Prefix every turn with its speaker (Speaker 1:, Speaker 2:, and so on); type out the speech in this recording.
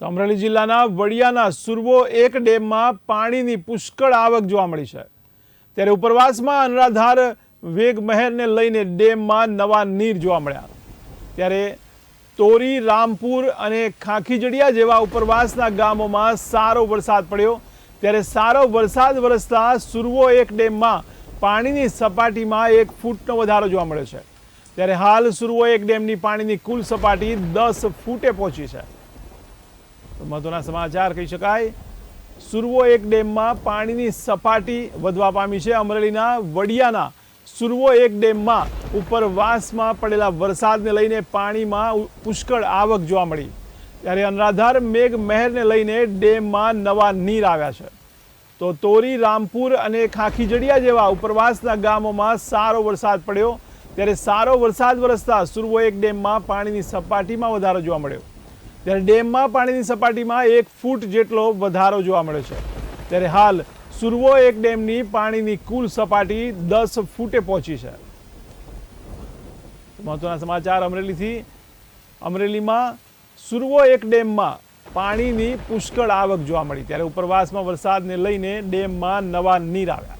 Speaker 1: તો અમરેલી જિલ્લાના વડિયાના સુરવો એક ડેમમાં પાણીની પુષ્કળ આવક જોવા મળી છે. ત્યારે ઉપરવાસમાં અનરાધાર વેગ મહેરને લઈને ડેમમાં નવા નીર જોવા મળ્યા. ત્યારે તોરી, રામપુર અને ખાખીજડિયા જેવા ઉપરવાસના ગામોમાં સારો વરસાદ પડ્યો. ત્યારે સારો વરસાદ વરસતા સુરવો એક ડેમમાં પાણીની સપાટીમાં એક ફૂટનો વધારો જોવા મળ્યો છે. ત્યારે હાલ સુરવો એક ડેમની પાણીની કુલ સપાટી દસ ફૂટે પહોંચી છે. તો મહત્વના સમાચાર કહી શકાય. સુરવો એક ડેમમાં પાણીની સપાટી વધવા પામી છે. અમરેલીના વડિયાના સુરવો એક ડેમમાં ઉપરવાસમાં પડેલા વરસાદને લઈને પાણીમાં પુષ્કળ આવક જોવા મળી. ત્યારે અનરાધાર મેઘ મહેરને લઈને ડેમમાં નવા નીર આવ્યા છે. તો તોરી, રામપુર અને ખાખીજડિયા જેવા ઉપરવાસના ગામોમાં સારો વરસાદ પડ્યો. ત્યારે સારો વરસાદ વરસતા સુરવો એક ડેમમાં પાણીની સપાટીમાં વધારો જોવા મળ્યો. ત્યારે ડેમમાં પાણીની સપાટીમાં એક ફૂટ જેટલો વધારો જોવા મળે છે. ત્યારે હાલ સુરવો એક ડેમની પાણીની કુલ સપાટી દસ ફૂટે પહોંચી છે. મહત્વના સમાચાર અમરેલીથી. અમરેલીમાં સુરવો એક ડેમમાં પાણીની પુષ્કળ આવક જોવા મળી. ત્યારે ઉપરવાસમાં વરસાદને લઈને ડેમમાં નવા નીર આવ્યા.